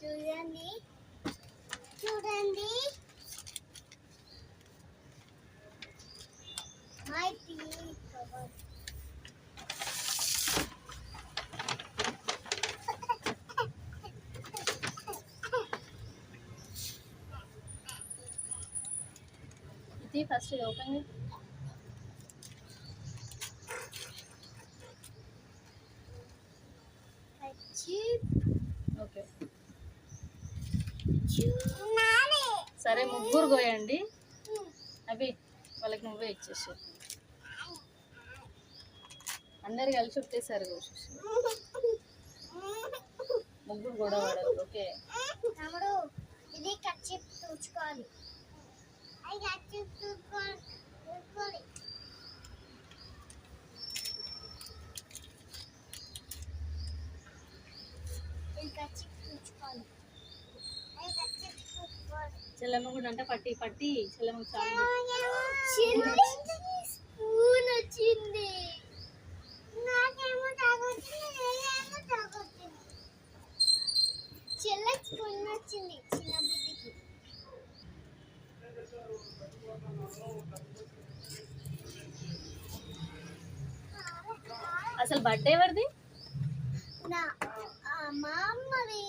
చూడండి చూడండి my P ఇది ఫస్ట్ ఇది ఓపెన్ సరే ముగ్గురు కోయండి అవి వాళ్ళకి నువ్వే ఇచ్చేసి అందరు కలిసి ఒకటేసారి కోసేసి ముగ్గురు కూడా పడదు ఓకే? ఇది అది చెల్లెమ్మ కూడా అంటే పట్టి పట్టి. చెల్లెమ్మ చాలా. చిన్న స్పూన్ వచ్చింది. నాకేమో తాగొచ్చింది నేనేమో తాగొచ్చింది చెల్ల స్పూన్ వచ్చింది చిన్న బుద్ధికి అసలు బర్త్డే ఎవరిది? మా అమ్మది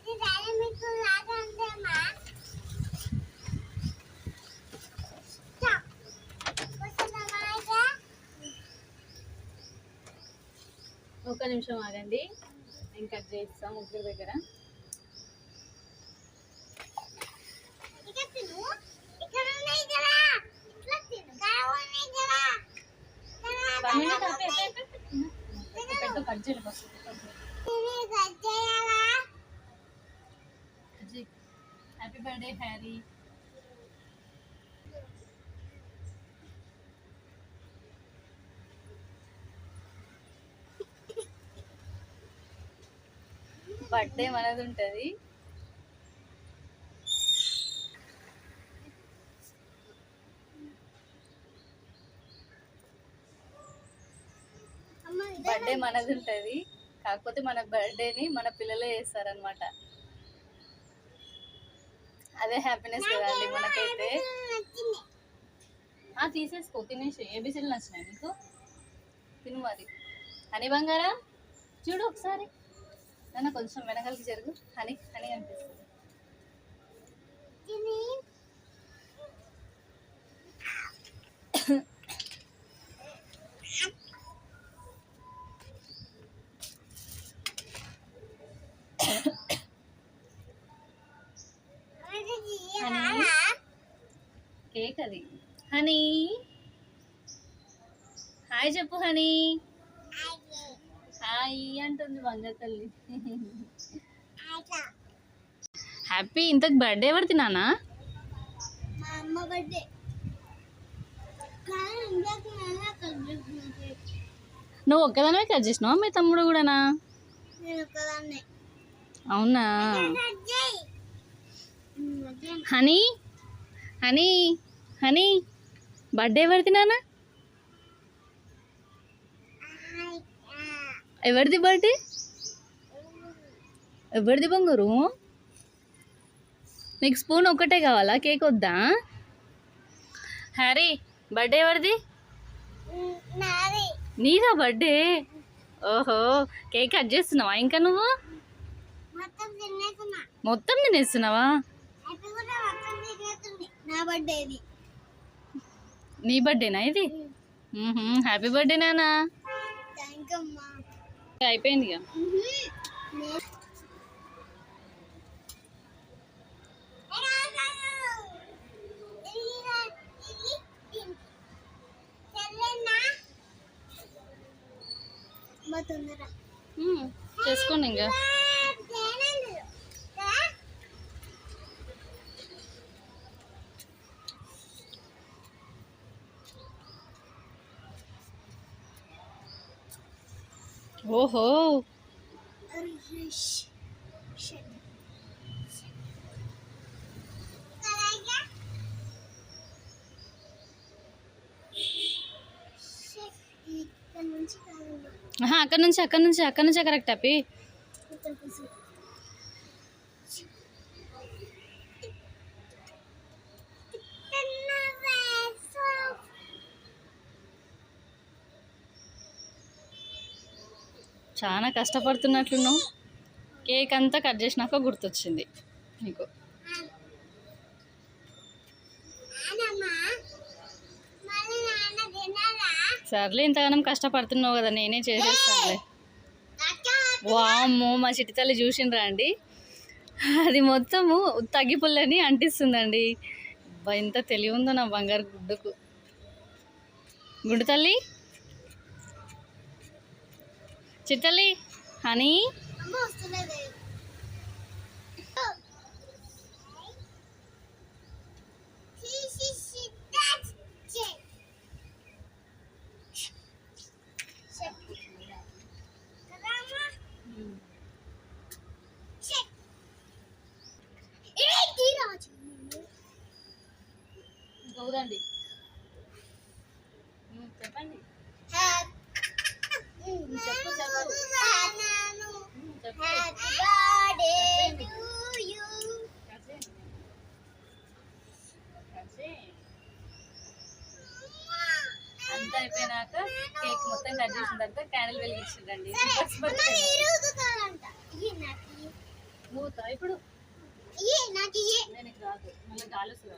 ఇది డైనమిక్ లాగా ఉందమ్మా స్టాప్ వస్తుందమ్మా ఒక నిమిషం ఆగండి నేను కట్ చేస్తాం ముగ్గురు దగ్గర ఇక్కడ తిను ఇక్కడ ఉన్నాయి కదా ఇట్లా తిను ఇక్కడ ఉన్నాయి కదా వన్ మినిట్ ఆపు, ఆపు, ఆపు. పెట్టు కట్ చేయాలి ఫస్ట్ ఇది కట్ చేయాలా హ్యాపీ బర్త్డే హ్యారీ బర్త్డే మనది ఉంటుంది. బర్త్డే మనది ఉంటుంది. కాకపోతే మన బర్త్డేని మన పిల్లలే చేస్తారనమాట అదే హ్యాపీనెస్ కదండి మనకైతే. ఆ, తీసేసుకో తినేసి ఏబిసీలు నచ్చినాయి నీకు? తిను మరి. అని బంగారా? చూడు ఒకసారి. నన్ను కొంచెం వెనకాలకి జరుగు. హనీ హనీ అనిపిస్తుంది. హనీ. కేక్ అది. హనీ. హాయ్ చెప్పు హనీ. హాయ్ అంటుంది బంగారు తల్లి. అట్లా. హ్యాపీ ఇంతకు బర్త్డే ఎవరిది నాన్న? మా అమ్మ బర్త్డే. కానీ ఇందాక నాన్న కలిపి నువ్వు ఒక్కదానివే కట్ చేసినావా? మీ తమ్ముడు కూడానా? అవునా. హనీ? హనీ? హనీ? బర్త్డే ఎవరిది నాన్న హాయ్. ఆ. ఎవరిది బర్త్డే? ఎవరిది బంగారు? నీకు స్పూన్ ఒక్కటే కావాలా? కేక్ వద్దా? హ్యారీ బర్త్డే ఎవరిది? నాది. బర్త్డే? ఓహో కేక్ కట్ చేస్తున్నావా ఇంకా నువ్వు? మొత్తం తినేస్తున్నా. మొత్తం తినేస్తున్నావా? నా బర్త్డేనా ఇది? హ్యాపీ బర్త్డే నానా. అయిపోయింది ఇక. చేసుకోండి ఇంకా हो हो हाँ कन्नन शाह कन्नन शाह करेक्ट है पी చాలా కష్టపడుతున్నట్లున్నావు. కేక్ అంతా కట్ చేసినాక గుర్తొచ్చింది నీకు. సర్లే ఇంతగానం కష్టపడుతున్నావు కదా నేనే చేసేస్తానులే. వామ్మో మా చిట్టి తల్లి చూసిండ్రా అండి. అది మొత్తము తగ్గిపుల్లని అంటిస్తుందండి. ఎంత తెలివి ఉందో నా బంగారు గుడ్డుకు. గుడ్డు తల్లి? రాజు? హనీ చెప్పండి చెప్పు, చెప్పు. నాను. చెప్పు Happy birthday to you. అంతా అయిపోయినాక కేక్ మొత్తం కట్ చేసిన తర్వాత క్యాండిల్ నాకు. మూత ఇప్పుడు రాదు. మళ్ళీ గాలి వస్తుంది.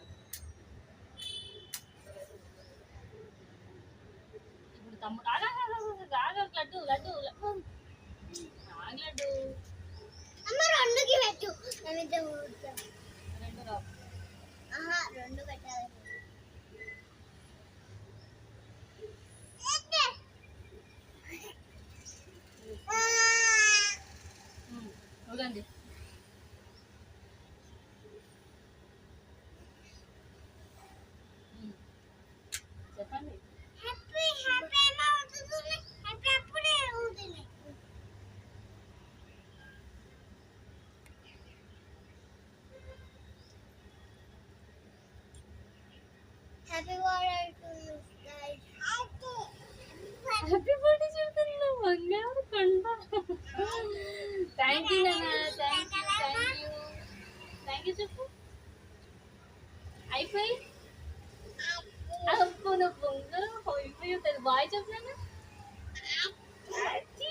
తమ్ముడు. ఆగా, లడ్డు లడ్డు లడ్డు. ఆగు లడ్డు. అమ్మ రెండుకి పెట్టు. రెండు రెండు పెట్టాలి ఉమ్, వదండి ఉమ్, చెప్పండి హ్యాపీ హ్యాపీ అమ్మ ఊదుతుంది. హ్యాపీ అప్పుడే ఊదుతుంది. Happy birthday to you guys happy birthday చెప్తున్నా బంగారు కొండ థ్యాంక్ యూ నాన్న thank you thank you thank you చెప్పు అయిపోయి అప్పు నువ్వు పొంగరం అయిపోయి ఉంటుంది బాయ్ చెప్పు నాన్న చీ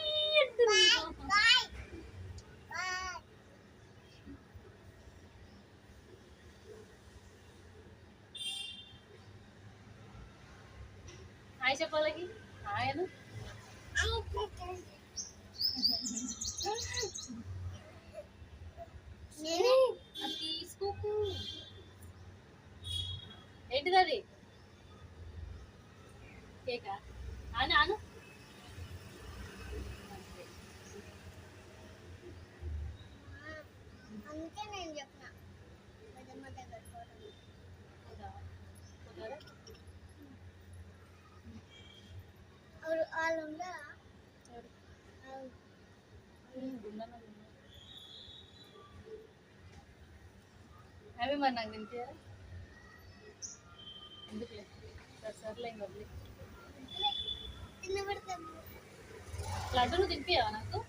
మరి నాకు తినిపించారా ఎందుకులే? సర్లే వదిలే. తినిపించావా నాకు?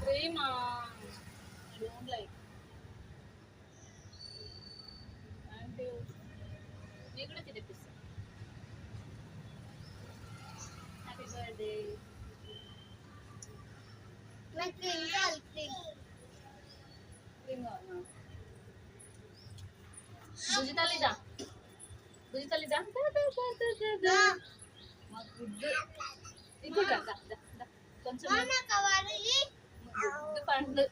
ప్రేమా డోంట్ లైక్ థ్యాంక్ యూ నీకు కూడా తినిపిస్తా హ్యాపీ బర్త్డే క్రీమ్ క్రీమ్ కావాలా భుజితల్లిదా భుజితల్లిదా మా గుడ్డు ఇప్పుడు రా, దా, దా, దా. కొంచెం గుడ్డు పండు.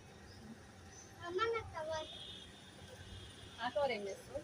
ఏం చేస్తావు